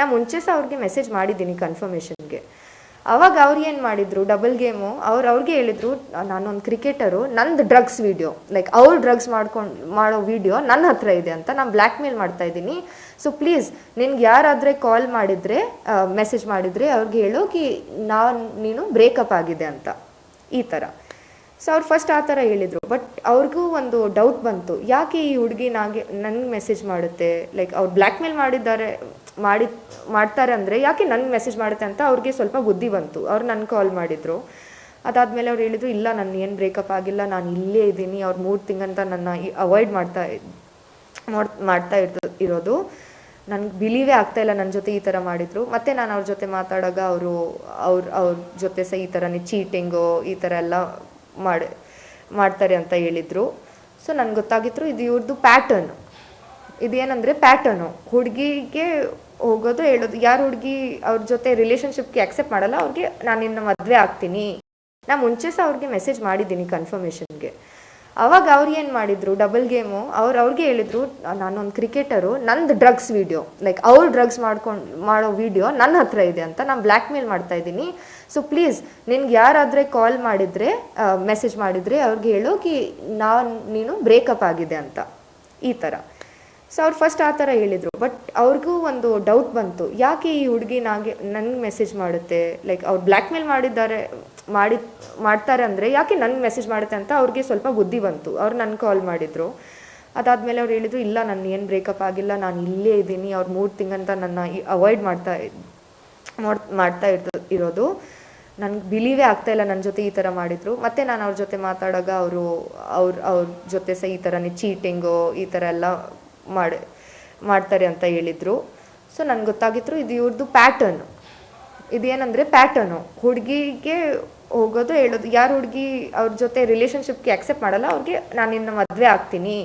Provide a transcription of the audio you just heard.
ನಾ ಮುಂಚೆ ಸಹ ಅವ್ರಿಗೆ ಮೆಸೇಜ್ ಮಾಡಿದ್ದೀನಿ ಕನ್ಫರ್ಮೇಷನ್ಗೆ ಅವಾಗ ಅವ್ರು ಏನು ಮಾಡಿದ್ರು ಡಬಲ್ ಗೇಮು ಅವ್ರು ಅವ್ರಿಗೆ ಹೇಳಿದ್ರು, ನಾನೊಂದು ಕ್ರಿಕೆಟರು ನಂದು ಡ್ರಗ್ಸ್ ವಿಡಿಯೋ ಲೈಕ್ ಅವ್ರು ಡ್ರಗ್ಸ್ ಮಾಡ್ಕೊಂಡು, ಮಾಡೋ ವಿಡಿಯೋ ನನ್ನ ಹತ್ರ ಇದೆ ಅಂತ ನಾನು ಬ್ಲ್ಯಾಕ್ ಮೇಲ್ ಮಾಡ್ತಾ ಇದ್ದೀನಿ. ಸೊ ಪ್ಲೀಸ್ ನಿನ್ಗೆ ಯಾರಾದರೆ ಕಾಲ್ ಮಾಡಿದರೆ ಮೆಸೇಜ್ ಮಾಡಿದರೆ ಅವ್ರಿಗೆ ಹೇಳು ಕಿ ನಾನು, ನೀನು ಬ್ರೇಕಪ್ ಆಗಿದೆ ಅಂತ. ಈ ಥರ ಸೊ ಅವ್ರು ಫಸ್ಟ್ ಆ ಥರ ಹೇಳಿದರು. ಬಟ್ ಅವ್ರಿಗೂ ಒಂದು ಡೌಟ್ ಬಂತು. ಯಾಕೆ ಈ ಹುಡುಗಿ ನಾಗೆ ನನಗೆ ಮೆಸೇಜ್ ಮಾಡುತ್ತೆ? ಲೈಕ್ ಅವ್ರು ಬ್ಲ್ಯಾಕ್ ಮೇಲ್ ಮಾಡಿದ್ದಾರೆ, ಮಾಡಿ, ಮಾಡ್ತಾರೆ ಅಂದರೆ ಯಾಕೆ ನನಗೆ ಮೆಸೇಜ್ ಮಾಡುತ್ತೆ ಅಂತ ಅವ್ರಿಗೆ ಸ್ವಲ್ಪ ಬುದ್ಧಿ ಬಂತು. ಅವ್ರು ನನ್ನ ಕಾಲ್ ಮಾಡಿದರು. ಅದಾದಮೇಲೆ ಅವ್ರು ಹೇಳಿದರು, ಇಲ್ಲ, ನಾನು ಏನು ಬ್ರೇಕಪ್ ಆಗಿಲ್ಲ. ನಾನು ಇಲ್ಲೇ ಇದ್ದೀನಿ. ಅವ್ರು ಮೂರು ತಿಂಗಂತ ನನ್ನ ಅವಾಯ್ಡ್ ಮಾಡ್ತಾ ಮಾಡ್ ಮಾಡ್ತಾ ಇರ್ತ ಇರೋದು. ನನಗೆ ಬಿಲೀವೇ ಆಗ್ತಾ ಇಲ್ಲ. ನನ್ನ ಜೊತೆ ಈ ಥರ ಮಾಡಿದರು. ಮತ್ತು ನಾನು ಅವ್ರ ಜೊತೆ ಮಾತಾಡಾಗ ಅವರು, ಅವ್ರ ಅವ್ರ ಜೊತೆ ಸಹ ಈ ಥರನೇ ಚೀಟಿಂಗು ಈ ಥರ ಎಲ್ಲ ಮಾಡಿ, ಮಾಡ್ತಾರೆ ಅಂತ ಹೇಳಿದರು. ಸೊ ನನಗೆ ಗೊತ್ತಾಗಿತ್ತು ಇದು ಇವ್ರದ್ದು ಪ್ಯಾಟರ್ನ್ ಇದೇನಂದರೆ ಪ್ಯಾಟರ್ನು ಹುಡುಗಿಗೆ ಹೋಗೋದು ಹೇಳೋದು, ಯಾರು ಹುಡುಗಿ ಅವ್ರ ಜೊತೆ ರಿಲೇಷನ್ಶಿಪ್ಗೆ ಅಕ್ಸೆಪ್ಟ್ ಮಾಡಲ್ಲ, ಅವ್ರಿಗೆ ನಾನು ನಿನ್ನ ಮದುವೆ ಆಗ್ತೀನಿ. ನಾನು ಮುಂಚೆ ಸಹ ಅವ್ರಿಗೆ ಮೆಸೇಜ್ ಮಾಡಿದ್ದೀನಿ ಕನ್ಫರ್ಮೇಷನ್ಗೆ ಅವಾಗ ಅವ್ರು ಏನು ಮಾಡಿದ್ರು ಡಬಲ್ ಗೇಮು ಅವ್ರು ಅವ್ರಿಗೆ ಹೇಳಿದ್ರು, ನಾನೊಂದು ಕ್ರಿಕೆಟರು ನಂದು ಡ್ರಗ್ಸ್ ವಿಡಿಯೋ ಲೈಕ್ ಅವ್ರು ಡ್ರಗ್ಸ್ ಮಾಡ್ಕೊಂಡು, ಮಾಡೋ ವಿಡಿಯೋ ನನ್ನ ಹತ್ರ ಇದೆ ಅಂತ ನಾನು ಬ್ಲ್ಯಾಕ್ ಮೇಲ್ ಮಾಡ್ತಾ ಇದ್ದೀನಿ. ಸೊ ಪ್ಲೀಸ್ ನಿನ್ಗೆ ಯಾರಾದರೆ ಕಾಲ್ ಮಾಡಿದರೆ ಮೆಸೇಜ್ ಮಾಡಿದರೆ ಅವ್ರಿಗೆ ಹೇಳು ಕಿ ನಾನು, ನೀನು ಬ್ರೇಕಪ್ ಆಗಿದೆ ಅಂತ. ಈ ಥರ ಸೊ ಅವ್ರು ಫಸ್ಟ್ ಆ ಥರ ಹೇಳಿದರು. ಬಟ್ ಅವ್ರಿಗೂ ಒಂದು ಡೌಟ್ ಬಂತು. ಯಾಕೆ ಈ ಹುಡುಗಿ ನಾಗೆ ನನಗೆ ಮೆಸೇಜ್ ಮಾಡುತ್ತೆ? ಲೈಕ್ ಅವ್ರು ಬ್ಲ್ಯಾಕ್ ಮೇಲ್ ಮಾಡಿದ್ದಾರೆ, ಮಾಡಿ, ಮಾಡ್ತಾರೆ ಅಂದರೆ ಯಾಕೆ ನನಗೆ ಮೆಸೇಜ್ ಮಾಡುತ್ತೆ ಅಂತ ಅವ್ರಿಗೆ ಸ್ವಲ್ಪ ಬುದ್ಧಿ ಬಂತು. ಅವ್ರು ನನ್ನ ಕಾಲ್ ಮಾಡಿದರು. ಅದಾದಮೇಲೆ ಅವ್ರು ಹೇಳಿದರು, ಇಲ್ಲ, ನಾನು ಏನು ಬ್ರೇಕಪ್ ಆಗಿಲ್ಲ. ನಾನು ಇಲ್ಲೇ ಇದ್ದೀನಿ. ಅವ್ರು ಮೂರು ತಿಂಗಂತ ನನ್ನ ಅವಾಯ್ಡ್ ಮಾಡ್ತಾ ಮಾಡ್ ಮಾಡ್ತಾ ಇರ್ತ ಇರೋದು. ನನಗೆ ಬಿಲೀವೇ ಆಗ್ತಾ ಇಲ್ಲ ನನ್ನ ಜೊತೆ ಈ ಥರ ಮಾಡಿದರು. ಮತ್ತೆ ನಾನು ಅವ್ರ ಜೊತೆ ಮಾತಾಡಾಗ ಅವರು, ಅವ್ರ ಅವ್ರ ಜೊತೆ ಸಹ ಈ ಥರನೇ ಚೀಟಿಂಗು ಈ ಥರ ಎಲ್ಲ ಮಾಡಿ, ಮಾಡ್ತಾರೆ ಅಂತ ಹೇಳಿದರು. ಸೊ ನನಗೆ ಗೊತ್ತಾಗಿತ್ತು ಇದು ಇವ್ರದ್ದು ಪ್ಯಾಟರ್ನ್ ಇದೇನಂದರೆ ಪ್ಯಾಟರ್ನು ಹುಡುಗಿಗೆ ಹೋಗೋದು ಹೇಳೋದು, ಯಾರು ಹುಡುಗಿ ಅವ್ರ ಜೊತೆ ರಿಲೇಷನ್ಶಿಪ್ಗೆ ಅಕ್ಸೆಪ್ಟ್ ಮಾಡಲ್ಲ, ಅವ್ರಿಗೆ ನಾನು ನಿನ್ನ ಮದುವೆ ಆಗ್ತೀನಿ.